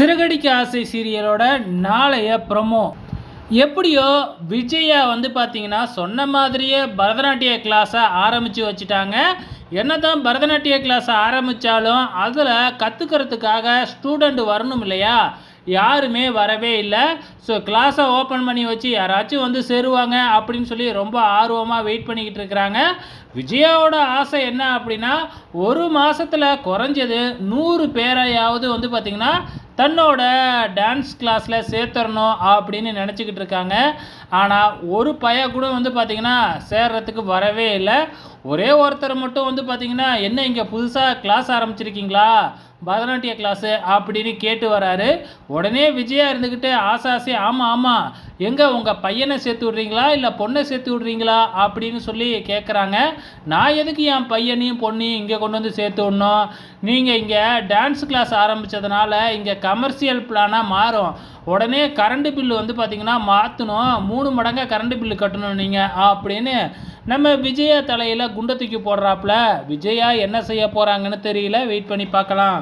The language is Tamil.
சிறகடிக்க ஆசை சீரியலோட நாளைய ப்ரொமோ எப்படியோ விஜயா வந்து பார்த்தீங்கன்னா சொன்ன மாதிரியே பரதநாட்டிய கிளாஸை ஆரம்பித்து வச்சுட்டாங்க. என்ன தான் பரதநாட்டிய கிளாஸை ஆரம்பித்தாலும் அதில் கற்றுக்கிறதுக்காக ஸ்டூடெண்ட் வரணும் இல்லையா? யாருமே வரவே இல்லை. ஸோ கிளாஸை ஓப்பன் பண்ணி வச்சு யாராச்சும் வந்து சேருவாங்க அப்படின்னு சொல்லி ரொம்ப ஆர்வமாக வெயிட் பண்ணிக்கிட்டு இருக்கிறாங்க. விஜயாவோட ஆசை என்ன அப்படின்னா ஒரு மாதத்தில் குறைஞ்சது நூறு பேரையாவது வந்து பார்த்திங்கன்னா தன்னோட டான்ஸ் கிளாஸில் சேர்த்துடணும் அப்படின்னு நினச்சிக்கிட்டு இருக்காங்க. ஆனால் ஒரு பைய கூட வந்து பார்த்திங்கன்னா சேர்றதுக்கு வரவே இல்லை. ஒரே ஒருத்தர் மட்டும் வந்து பார்த்திங்கன்னா என்ன இங்கே புதுசாக கிளாஸ் ஆரம்பிச்சிருக்கீங்களா? பரதநாட்டிய கிளாஸு அப்படின்னு கேட்டு வராரு. உடனே விஜயா இருந்துக்கிட்டு ஆசை ஆசை ஆமாம் ஆமாம் எங்கே உங்கள் பையனை சேர்த்து விட்றீங்களா? இல்லை பொண்ணை சேர்த்து விட்றீங்களா? அப்படின்னு சொல்லி கேட்குறாங்க நான் எதுக்கு என் பையனையும் பொண்ணையும் இங்கே கொண்டு வந்து சேர்த்து விடணும்? நீங்கள் இங்கே டான்ஸ் கிளாஸ் ஆரம்பித்ததுனால இங்கே கமர்ஷியல் பிளானாக மாறும். உடனே கரண்ட் பில்லு வந்து பார்த்திங்கன்னா மாற்றணும் மூணு மடங்காக கரண்ட் பில்லு கட்டணும் நீங்கள் அப்படின்னு நம்ம விஜயா தலையில் குண்டை தூக்கி போடுறாப்புல. விஜயா என்ன செய்ய போகிறாங்கன்னு தெரியல. வெயிட் பண்ணி பார்க்கலாம்.